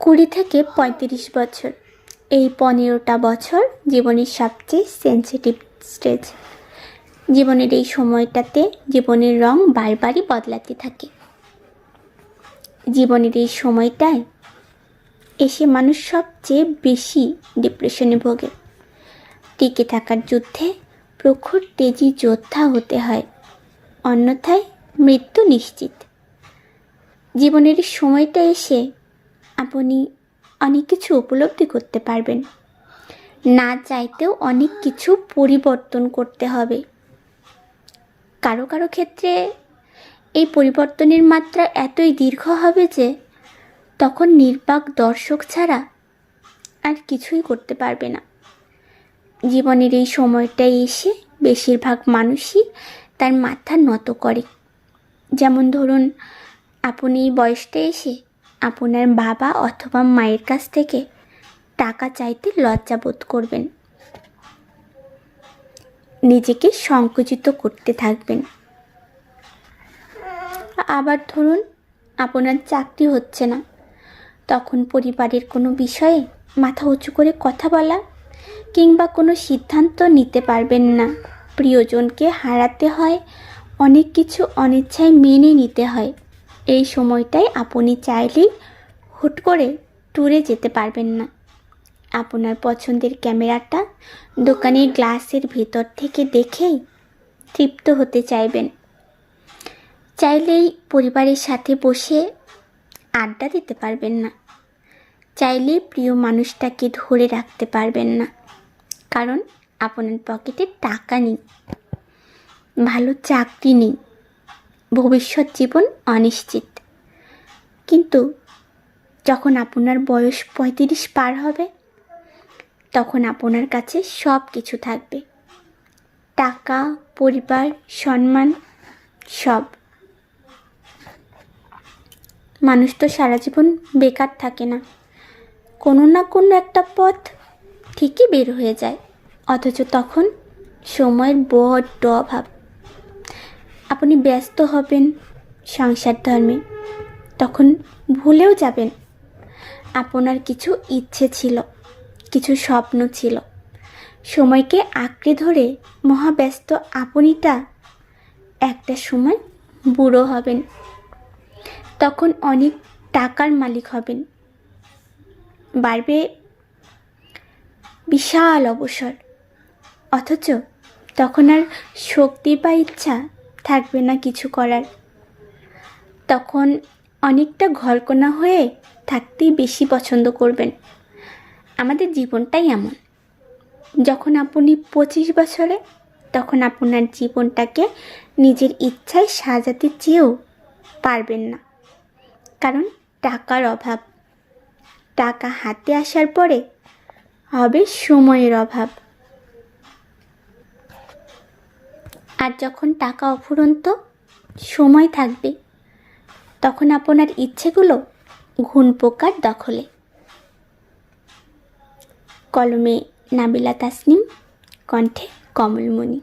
কুড়ি থেকে পঁয়ত্রিশ বছর। এই পনেরোটা বছর জীবনের সবচেয়ে সেন্সিটিভ স্টেজ জীবনের এই সময়টাতে জীবনের রং বারবারই বদলাতে থাকে। জীবনের এই সময়টায় এসে মানুষ সবচেয়ে বেশি ডিপ্রেশনে ভোগে। টিকে থাকার যুদ্ধে প্রখর তেজি যোদ্ধা হতে হয়। অন্যথায় মৃত্যু নিশ্চিত। জীবনের সময়টা এসে আপনি অনেক কিছু উপলব্ধি করতে পারবেন। না চাইতেও অনেক কিছু পরিবর্তন করতে হবে। কারও কারও ক্ষেত্রে এই পরিবর্তনের মাত্রা এতই দীর্ঘ হবে যে তখন নির্বাক দর্শক ছাড়া আর কিছুই করতে পারবে না। জীবনের এই সময়টায় এসে বেশিরভাগ মানুষই তার মাথা নত করে। যেমন ধরুন, আপনি এই বয়সটা এসে আপনার বাবা অথবা মায়ের কাছ থেকে টাকা চাইতে লজ্জা বোধ করবেন। নিজেকে সংকুচিত করতে থাকবেন। আবার ধরুন, আপনার চাকরি হচ্ছে না। তখন পরিবারের কোনো বিষয়ে মাথা উঁচু করে কথা বলা কিংবা কোনো সিদ্ধান্ত নিতে পারবেন না। প্রিয়জনকে হারাতে হয়, অনেক কিছু অনিচ্ছায় মেনে নিতে হয়। এই সময়টায় আপনি চাইলেই হুট করে ট্যুরে যেতে পারবেন না। আপনার পছন্দের ক্যামেরাটা দোকানের গ্লাসের ভেতর থেকে দেখেই তৃপ্ত হতে চাইবেন। চাইলেই পরিবারের সাথে বসে আড্ডা দিতে পারবেন না। চাইলে প্রিয় মানুষটাকে ধরে রাখতে পারবেন না। কারণ আপনার পকেটে টাকা নেই, ভালো চাকরি নেই। ভবিষ্যৎ জীবন অনিশ্চিত। কিন্তু যখন আপনার বয়স পঁয়ত্রিশ পার হবে, তখন আপনার কাছে সব কিছু থাকবে। টাকা, পরিবার, সম্মান, সব। মানুষ তো সারা জীবন বেকার থাকে না। কোনো না কোনো একটা পথ ঠিকই বের হয়ে যায়। অথচ তখন সময়ের বড্ড অভাব। আপনি ব্যস্ত হবেন সংসার ধর্মে, তখন ভুলেও যাবেন। আপনার কিছু ইচ্ছে ছিল, কিছু স্বপ্ন ছিল। সময়কে আঁকড়ে ধরে মহাব্যস্ত আপনিটা একটা সময় বুড়ো হবেন। তখন অনেক টাকার মালিক হবেন। বাড়বে বিশাল অবসর। অথচ তখন আর শক্তি বা ইচ্ছা থাকবে না কিছু করার। তখন অনেকটা ঘরকোনা হয়ে থাকতেই বেশি পছন্দ করবেন। আমাদের জীবনটাই এমন। যখন আপনি পঁচিশ বছরে, তখন আপনার জীবনটাকে নিজের ইচ্ছায় সাজাতে চেয়েও পারবেন না। কারণ টাকার অভাব। টাকা হাতে আসার পরে হবে সময়ের অভাব। আর যখন টাকা অফুরন্ত, সময় থাকবে, তখন আপনার ইচ্ছেগুলো ঘুণ পোকার দখলে। কলমে নাবিলা তাসনিম, কণ্ঠে কমলমণি।